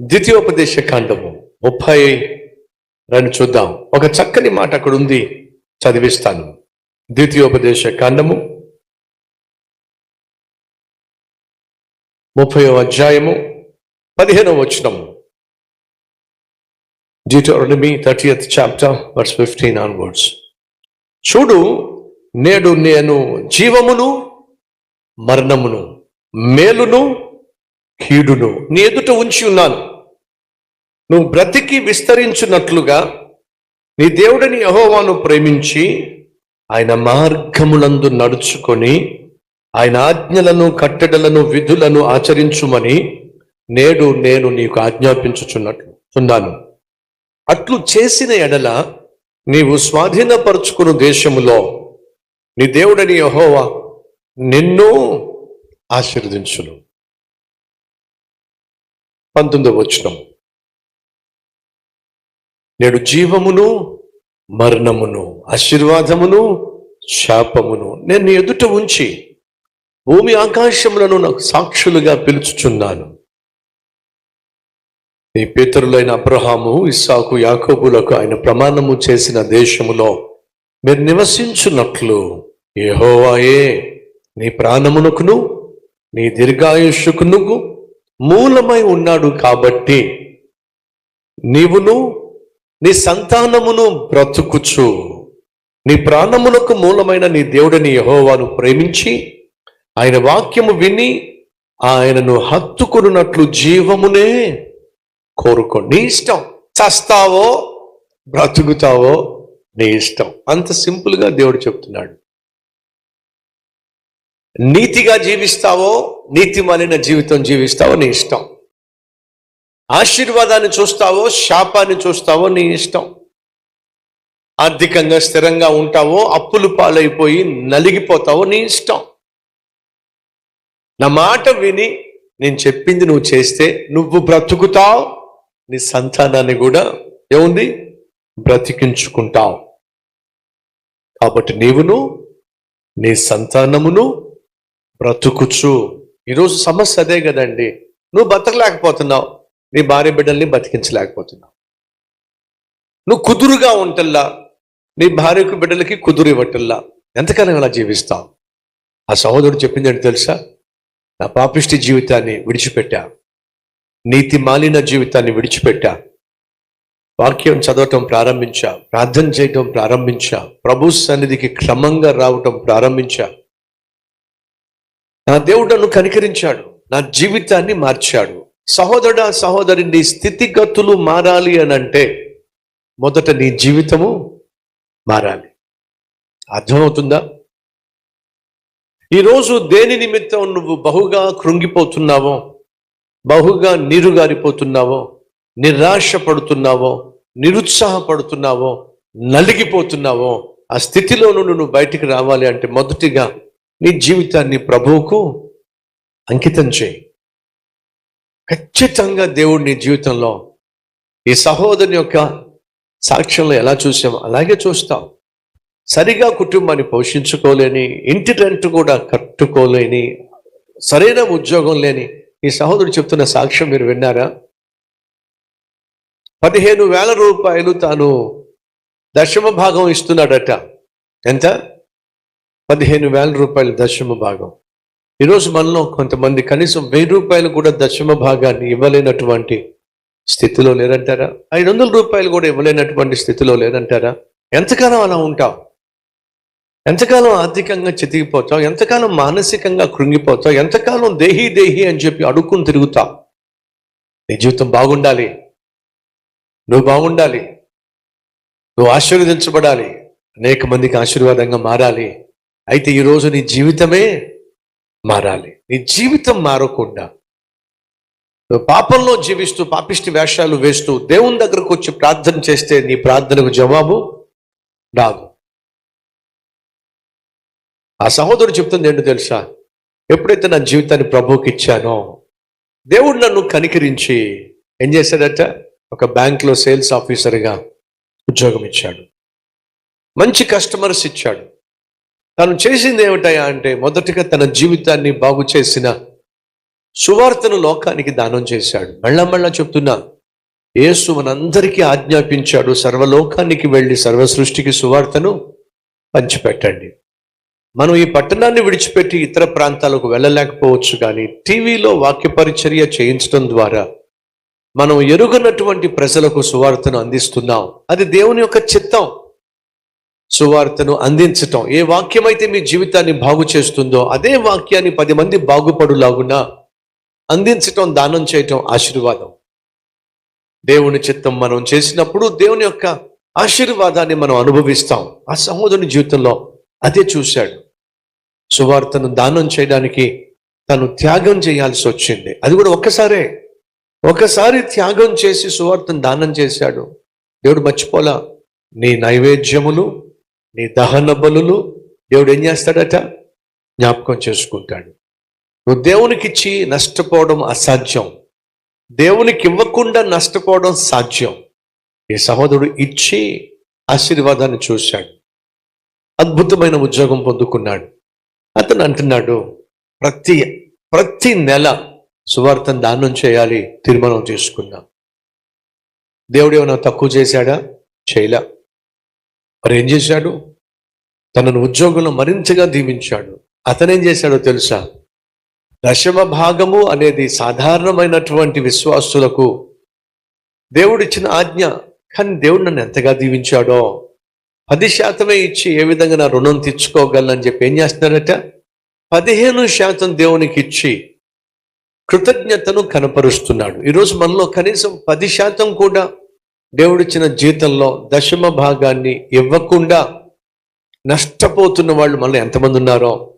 ద్వితీయోపదేశ కాండము ముప్పై రెండు చూద్దాం. ఒక చక్కని మాట అక్కడ ఉంది చదివిస్తాను. ద్వితీయోపదేశ కాండము ముప్పై అధ్యాయము పదిహేనవ వచనము. Deuteronomy 30th chapter, verse 15 onwards. చూడు నేడు నేను జీవమును మరణమును మేలును కీడును నీ ఎదుట ఉంచి ఉన్నాను. నువ్వు బ్రతికి విస్తరించున్నట్లుగా నీ దేవుడిని యహోవాను ప్రేమించి ఆయన మార్గములందు నడుచుకొని ఆయన ఆజ్ఞలను కట్టడలను విధులను ఆచరించుమని నేడు నేను నీకు ఆజ్ఞాపించుచున్నట్లు ఉన్నాను అట్లు చేసిన ఎడల నీవు స్వాధీనపరుచుకున్న దేశములో నీ దేవుడని యహోవా నిన్ను ఆశీర్వదించును. పంతొమ్మిదవ వచ్చినాం నేడు జీవమును మరణమును ఆశీర్వాదమును శాపమును నేను నీ ఎదుట ఉంచి భూమి ఆకాశములను నాకు సాక్షులుగా పిలుచుచున్నాను. నీ పితరులైన అబ్రహాము ఇస్సాకు యాకోబులకు ఆయన ప్రమాణము చేసిన దేశములో మీరు నివసించున్నట్లు ఏహోవాయే నీ ప్రాణమునకును నీ దీర్ఘాయుష్కును మూలమై ఉన్నాడు కాబట్టి నీవును నీ సంతానమును బ్రతుకుచు. నీ ప్రాణములకు మూలమైన నీ దేవుడిని యహోవాను ప్రేమించి ఆయన వాక్యము విని ఆయనను హత్తుకున్నట్లు జీవమునే కోరుకో నీ ఇష్టం. చస్తావో బ్రతుకుతావో నీ ఇష్టం. అంత సింపుల్గా దేవుడు చెప్తున్నాడు. నీతిగా జీవిస్తావో నీతి మాలిన జీవితం జీవిస్తావో నీ ఇష్టం. ఆశీర్వాదాన్ని చూస్తావో శాపాన్ని చూస్తావో నీ ఇష్టం. ఆర్థికంగా స్థిరంగా ఉంటావో అప్పులు పాలైపోయి నలిగిపోతావో నీ ఇష్టం. నా మాట విని నేను చెప్పింది నువ్వు చేస్తే నువ్వు బ్రతుకుతావు నీ సంతానాన్ని కూడా ఏముంది? బ్రతికించుకుంటావు. కాబట్టి నీవును నీ సంతానమును బ్రతుకుచు. ఈరోజు సమస్య అదే కదండి. నువ్వు బతకలేకపోతున్నావు. నీ భార్య బిడ్డల్ని బతికించలేకపోతున్నావు. నువ్వు కుదురుగా ఉంటల్లా. నీ భార్యకు బిడ్డలకి కుదురు ఇవ్వటల్లా. ఎంతకాలం అలా జీవిస్తావు? ఆ సహోదరుడు చెప్పిందంటే తెలుసా? నా పాపిష్టి జీవితాన్ని విడిచిపెట్టా. నీతి మాలిన జీవితాన్ని విడిచిపెట్టా. వాక్యం చదవటం ప్రారంభించా. ప్రార్థన చేయటం ప్రారంభించా. ప్రభు సన్నిధికి క్రమంగా రావటం ప్రారంభించా. నా దేవుడు నన్ను కనికరించాడు. నా జీవితాన్ని మార్చాడు. సహోదరుడా సహోదరి నీ స్థితిగతులు మారాలి అని అంటే మొదట నీ జీవితము మారాలి. అర్థమవుతుందా? ఈరోజు దేని నిమిత్తం నువ్వు బహుగా కృంగిపోతున్నావో బహుగా నీరుగారిపోతున్నావో నిరాశ పడుతున్నావో నిరుత్సాహపడుతున్నావో నలిగిపోతున్నావో ఆ స్థితిలో నుండి నువ్వు బయటికి రావాలి అంటే మొదటిగా నీ జీవితాన్ని ప్రభువుకు అంకితం చేయి. ఖచ్చితంగా దేవుడు నీ జీవితంలో ఈ సహోదరుని యొక్క సాక్ష్యంలో ఎలా చూసామో అలాగే చూస్తాం. సరిగా కుటుంబాన్ని పోషించుకోలేని ఇంటి రెంట్ కూడా కట్టుకోలేని సరైన ఉద్యోగం లేని ఈ సహోదరుడు చెప్తున్న సాక్ష్యం మీరు విన్నారా? పదిహేను వేల రూపాయలు తాను దశమ భాగం ఇస్తున్నాడట. ఎంత? పదిహేను వేల రూపాయలు దశమ భాగం. ఈరోజు మనలో కొంతమంది కనీసం వెయ్యి రూపాయలు కూడా దశమ భాగాన్ని ఇవ్వలేనటువంటి స్థితిలో లేరంటారా? ఐదు వందల రూపాయలు కూడా ఇవ్వలేనటువంటి స్థితిలో లేదంటారా ఎంతకాలం అలా ఉంటావు ఎంతకాలం ఆర్థికంగా చితికిపోతావు ఎంతకాలం మానసికంగా కృంగిపోతావు ఎంతకాలం దేహి దేహి అని చెప్పి అడుక్కుని తిరుగుతావు నీ జీవితం బాగుండాలి. నువ్వు బాగుండాలి. నువ్వు ఆశీర్వదించబడాలి. అనేక మందికి ఆశీర్వాదంగా మారాలి. అయితే ఈరోజు నీ జీవితమే మారాలి. నీ జీవితం మారకుండా. పాపంలో జీవిస్తూ పాపిష్టి వేషాలు వేస్తూ దేవుని దగ్గరకు వచ్చి ప్రార్థన చేస్తే నీ ప్రార్థనకు జవాబు రాదు. ఆ సహోదరుడు చెప్తుంది ఏంటో తెలుసా? ఎప్పుడైతే నా జీవితాన్ని ప్రభువుకి ఇచ్చానో దేవుడు నన్ను కనికరించి ఏం చేశాడట? ఒక బ్యాంక్లో సేల్స్ ఆఫీసర్గా ఉద్యోగం ఇచ్చాడు. మంచి కస్టమర్స్ ఇచ్చాడు. తను చేసింది ఏమిటయా అంటే మొదటగా తన జీవితాన్ని బాగు చేసిన సువార్తను లోకానికి దానం చేశాడు. మళ్ళా మళ్ళా చెప్తున్నా యేసు మనందరికీ ఆజ్ఞాపించాడు సర్వలోకానికి వెళ్ళి సర్వ సృష్టికి సువార్తను పంచిపెట్టండి. మనం ఈ పట్టణాన్ని విడిచిపెట్టి ఇతర ప్రాంతాలకు వెళ్ళలేకపోవచ్చు కానీ టీవీలో వాక్యపరిచర్య చేయించడం ద్వారా మనం ఎరుగనటువంటి ప్రజలకు సువార్తను అందిస్తున్నాం. అది దేవుని యొక్క చిత్తం. సువార్తను అందించటం ఏ వాక్యం అయితే మీ జీవితాన్ని బాగు చేస్తుందో అదే వాక్యాన్ని పది మంది బాగుపడులాగునా అందించటం దానం చేయటం ఆశీర్వాదం. దేవుని చిత్తం మనం చేసినప్పుడు దేవుని యొక్క ఆశీర్వాదాన్ని మనం అనుభవిస్తాం. ఆ సహోదరుని జీవితంలో అదే చూశాడు. సువార్తను దానం చేయడానికి తను త్యాగం చేయాల్సి వచ్చింది. అది కూడా ఒక్కసారే. ఒకసారి త్యాగం చేసి సువార్తను దానం చేశాడు. దేవుడు మర్చిపోలా నీ నైవేద్యములు నీ దహన బలులు దేవుడు ఏం చేస్తాడట? జ్ఞాపకం చేసుకుంటాడు. నువ్వు దేవునికి ఇచ్చి నష్టపోవడం అసాధ్యం. దేవునికి ఇవ్వకుండా నష్టపోవడం సాధ్యం. ఈ సహోదరుడు ఇచ్చి ఆశీర్వాదాన్ని చూశాడు. అద్భుతమైన ఉద్యోగం పొందుకున్నాడు. అతను అంటున్నాడు ప్రతి ప్రతి నెల సువార్తను దానం చేయాలి తీర్మానం చేసుకున్నా. దేవుడు ఏమైనా తక్కువ చేశాడా? చేయలే. మరి ఏం చేశాడు? తనను ఉద్యోగంలో మరింతగా దీవించాడు. అతనేం చేశాడో తెలుసా? దశమ భాగము అనేది సాధారణమైనటువంటి విశ్వాసులకు దేవుడిచ్చిన ఆజ్ఞ కానీ దేవుడు నన్ను ఎంతగా దీవించాడో? పది శాతమే ఇచ్చి ఏ విధంగా నా రుణం తెచ్చుకోగలనని చెప్పి ఏం చేస్తున్నాడట పదిహేను శాతం దేవునికి ఇచ్చి కృతజ్ఞతను కనపరుస్తున్నాడు. ఈరోజు మనలో కనీసం పది శాతం కూడా దేవుడిచ్చిన జీతంలో దశమ భాగాన్ని ఇవ్వకుండా నష్టపోతున్న వాళ్ళు మనలో ఎంతమంది ఉన్నారో